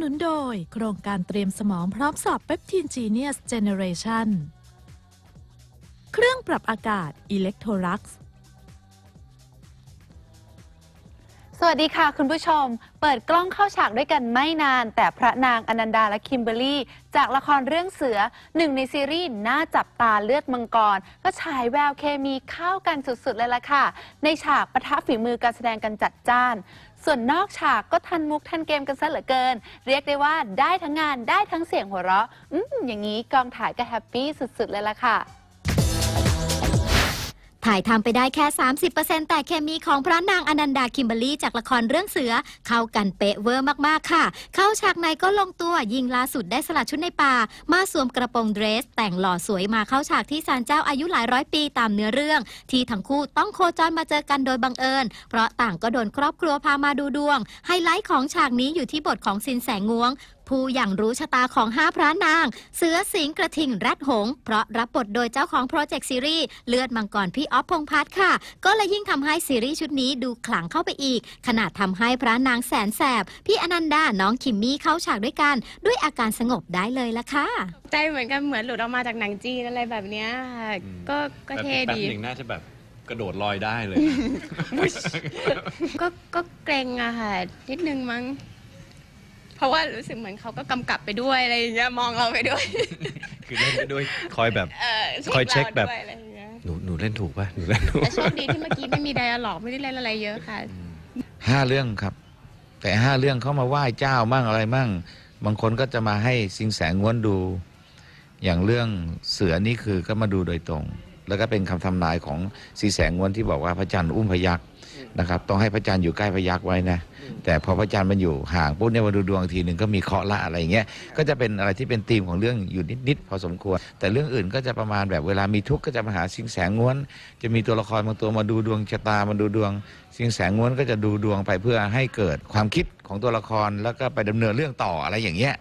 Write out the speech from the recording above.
นุนโดย โครงการเตรียมสมองพร้อมสอบเปปทีนจีเนียสเจเนเรชันเครื่องปรับอากาศ Electrolux สวัสดีค่ะคุณผู้ชม เปิดกล้องเข้าฉากด้วยกันไม่นาน แต่พระนางอนันดาและคิมเบอรรี่ จากละครเรื่องเสือหนึ่งในซีรีส์น่าจับตาเลือดมังกร ก็ฉายแววเคมีเข้ากันสุด ๆ เลยล่ะค่ะ ในฉากปะทะฝีมือการแสดงกันจัดจ้าน ส่วนนอกฉากก็ทันมุกทันเกมกันซะเหลือเกิน เรียกได้ว่าได้ทั้งงานได้ทั้งเสียงหัวเราะ อืมอย่างนี้กองถ่ายก็แฮปปี้สุดๆเลยล่ะค่ะ ถ่ายทำไปได้แค่ 30%แต่เคมีของพระนางอนันดาคิมเบอรี่จากละครเรื่องเสือ เข้ากันเป๊ะเวอร์มากๆค่ะ เข้าฉากไหนก็ลงตัวยิงล่าสุดได้สลัดชุดในป่า มาสวมกระโปรงเดรส แต่งหล่อสวยมาเข้าฉากที่ศาลเจ้าอายุหลายร้อยปีตามเนื้อเรื่อง ที่ทั้งคู่ต้องโคจรมาเจอกันโดยบังเอิญ เพราะต่างก็โดนครอบครัวพามาดูดวง ไฮไลท์ของฉากนี้อยู่ที่บทของสินแสงวง ผู้อย่างรู้ชะตาของห้าพระนาง เสือสิงห์กระทิงแรดหงส์เพราะรับบทโดยเจ้าของโปรเจกต์ซีรีส์เลือดมังกรพี่ออฟพงษ์พัฒน์ค่ะ ก็เลยยิ่งทำให้ซีรีส์ชุดนี้ดูขลังเข้าไปอีก ขนาดทำให้พระนางแสนแสบ พี่อนันดา น้องคิมมี่เข้าฉากด้วยกัน ด้วยอาการสงบได้เลยละค่ะ ใจเหมือนกันเหมือนหลุดออกมาจากหนังจีนอะไรแบบเนี้ยค่ะอืมก็ก็เท่แป๊บดีหนึ่งน่าจะแบบกระโดดลอยได้เลยก็ก็เกรงอะค่ะนิดนึงมั้ง เพราะว่ารู้สึกเหมือนเขาก็กำกับไปด้วยอะไรอย่างเงี้ยมองเราไปด้วยคือเล่นไปด้วยคอยแบบ เออคอยเช็คแบบ ราด้วยอะไรอย่างเงี้ยหนูหนูเล่นถูกป่ะหนูเล่นถูกแต่โชคดีที่เมื่อกี้ไม่มีไดอะล็อกไม่ได้เล่นอะไรเยอะค่ะ ห้าเรื่องครับ แต่ห้าเรื่องเขามาไหว้เจ้ามั่งอะไรมั่ง บางคนก็จะมาให้สิงแสงง้วนดู อย่างเรื่องเสือนี่คือก็มาดูโดยตรง แล้วก็เป็นคำทำนายของสีแสงง้วนที่บอกว่าพระจันทร์อุ้มพยักษ์นะครับต้องให้พระจันทร์อยู่ใกล้พยักษ์ไว้นะแต่พอพระจันทร์มันอยู่ห่างปุ๊บเนี่ยมาดูดวงอีกทีหนึ่งก็มีเคราะห์ละอะไรอย่างเงี้ยก็จะเป็นอะไรที่เป็นธีมของเรื่องอยู่นิดๆพอสมควร แต่เรื่องอื่นก็จะประมาณแบบเวลามีทุกข์ก็จะมาหาสิงแสงง้วน จะมีตัวละครบางตัวมาดูดวงชะตามาดูดวง สิงแสงง้วนก็จะดูดวงไปเพื่อให้เกิดความคิดของตัวละครแล้วก็ไปดำเนินเรื่องต่ออะไรอย่างเงี้ย